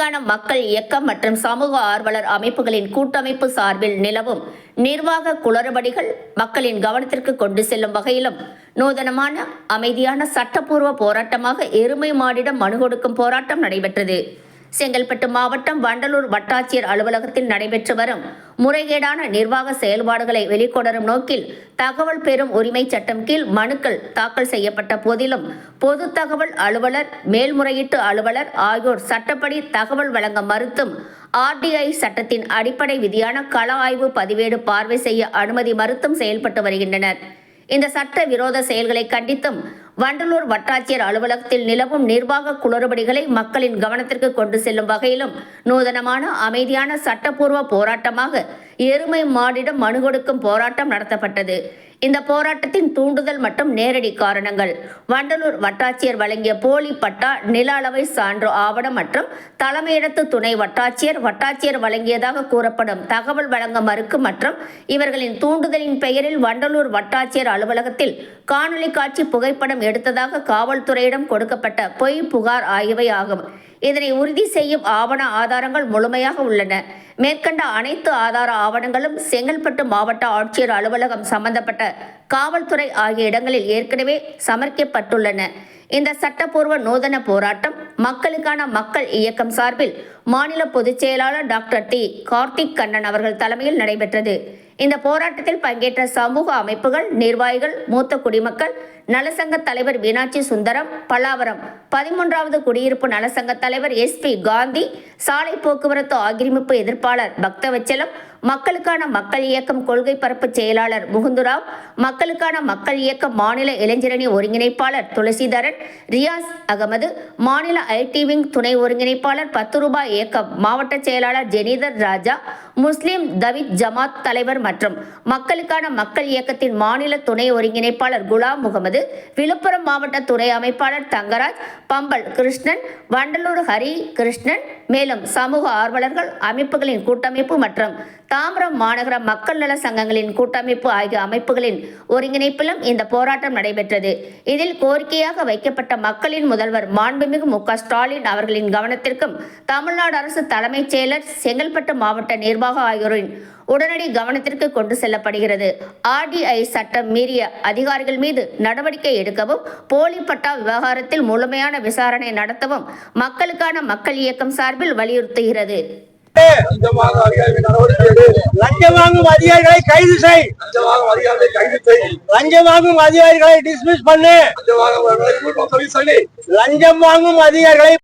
தெலுங்கானா மக்கள் இயக்கம் மற்றும் சமூக ஆர்வலர் அமைப்புகளின் கூட்டமைப்பு சார்பில் நிலவும் நிர்வாக குளறுபடிகள் மக்களின் கவனத்திற்கு கொண்டு செல்லும் வகையிலும் நூதனமான அமைதியான சட்டப்பூர்வ போராட்டமாக எருமை மாடிடம் மனு கொடுக்கும் போராட்டம் நடைபெற்றது. செங்கல்பட்டு மாவட்டம் வண்டலூர் வட்டாட்சியர் அலுவலகத்தில் நடைபெற்று வரும் முறைகேடான நிர்வாக செயல்பாடுகளை வெளிக்கொணரும் நோக்கில் தகவல் பெறும் உரிமை சட்டம் கீழ் மனுக்கள் தாக்கல் செய்யப்பட்ட போதிலும் பொது தகவல் அலுவலர் மேல்முறையீட்டு அலுவலர் ஆகியோர் சட்டப்படி தகவல் வழங்க மறுத்தும் ஆர்டிஐ சட்டத்தின் அடிப்படை விதியான கள ஆய்வு பதிவேடு பார்வை செய்ய அனுமதி மறுத்தும் செயல்பட்டு வருகின்றனர். இந்த சட்ட விரோத செயல்களை கண்டித்தும் வண்டலூர் வட்டாட்சியர் அலுவலகத்தில் நிலவும் நிர்வாக குளறுபடிகளை மக்களின் கவனத்திற்கு கொண்டு செல்லும் வகையிலும் நூதனமான அமைதியான சட்டப்பூர்வ போராட்டமாக எருமை மாடிடம் மனு கொடுக்கும் போராட்டம் நடத்தப்பட்டது. இந்த போராட்டத்தின் தூண்டுதல் மற்றும் நேரடி காரணங்கள். வண்டலூர் வட்டாட்சியர் வழங்கிய போலி பட்டா நில அளவை சான்று ஆவணம் மற்றும் தலைமையிடத்து துணை வட்டாட்சியர் வட்டாட்சியர் வழங்கியதாக கூறப்படும் தகவல் வழங்க மறுக்கு மற்றும் இவர்களின் தூண்டுதலின் பெயரில் வண்டலூர் வட்டாட்சியர் அலுவலகத்தில் காணொலி காட்சி புகைப்படம் எடுத்ததாக காவல்துறையிடம் கொடுக்கப்பட்ட பொய் புகார் ஆகியவை ஆகும். இதனை உறுதி செய்யும் ஆவண ஆதாரங்கள் முழுமையாக உள்ளன. மேற்கண்ட அனைத்து ஆதார ஆவணங்களும் செங்கல்பட்டு மாவட்ட ஆட்சியர் அலுவலகம் சம்பந்தப்பட்ட காவல்துறை ஆகிய இடங்களில் ஏற்கனவே சமர்ப்பிக்கப்பட்டுள்ளன. இந்த சட்டப்பூர்வ நூதன போராட்டம் மக்களுக்கான மக்கள் இயக்கம் சார்பில் மாநில பொதுச் செயலாளர் டாக்டர் டி. கார்த்திக் கண்ணன் அவர்கள் தலைமையில் நடைபெற்றது. இந்த போராட்டத்தில் பங்கேற்ற சமூக அமைப்புகள் நிர்வாகிகள் மூத்த குடிமக்கள் நலசங்க தலைவர் மீனாட்சி சுந்தரம் பல்லாவரம் பதிமூன்றாவது குடியிருப்பு நலசங்க தலைவர் எஸ் பி காந்தி சாலை போக்குவரத்து ஆக்கிரமிப்பு எதிர்ப்பாளர் பக்தவச்சலம் மக்களுக்கான மக்கள் இயக்கம் கொள்கை பரப்பு செயலாளர் முகுந்துராவ் மக்களுக்கான மக்கள் இயக்க மாநில இளைஞரணி ஒருங்கிணைப்பாளர் துளசிதரன் ரியாஸ் அகமது மாநில ஐடி விங் துணை ஒருங்கிணைப்பாளர் பத்து ரூபாய் இயக்கம் மாவட்ட செயலாளர் ஜெனிதர் ராஜா முஸ்லிம் தவித் ஜமாத் தலைவர் மற்றும் மக்களுக்கான மக்கள் இயக்கத்தின் மாநில துணை ஒருங்கிணைப்பாளர் குலாம் முகமது விழுப்புரம் மாவட்ட துணை அமைப்பாளர் தங்கராஜ் பம்பல் கிருஷ்ணன் வண்டலூர் ஹரி கிருஷ்ணன் மேலும் சமூக ஆர்வலர்கள் அமைப்புகளின் கூட்டமைப்பு மற்றும் தாம்பரம் மாநகர மக்கள் நல சங்கங்களின் கூட்டமைப்பு ஆகிய அமைப்புகளின் ஒருங்கிணைப்பிலும் இந்த போராட்டம் நடைபெற்றது. இதில் கோரிக்கையாக வைக்கப்பட்ட மக்களின் முதல்வர் மாண்புமிகு மு ஸ்டாலின் அவர்களின் கவனத்திற்கும் தமிழ்நாடு அரசு தலைமைச் செயலர் செங்கல்பட்டு மாவட்ட நிர்வாக ஆகியோரின் உடனடி கவனத்திற்கு கொண்டு செல்லப்படுகிறது. ஆர்டிஐ சட்டம் மீறிய அதிகாரிகள் மீது நடவடிக்கை எடுக்கவும் போலி பட்டா விவகாரத்தில் முழுமையான விசாரணை நடத்தவும் மக்களுக்கான மக்கள் இயக்கம் சார்பில் வலியுறுத்துகிறது. லஞ்சம் வாங்கும் அதிகாரிகளை கைது செய். லஞ்சம் வாங்கும் அதிகாரிகளை டிஸ்மிஸ் பண்ணு. லஞ்சம் வாங்கும் அதிகாரிகளை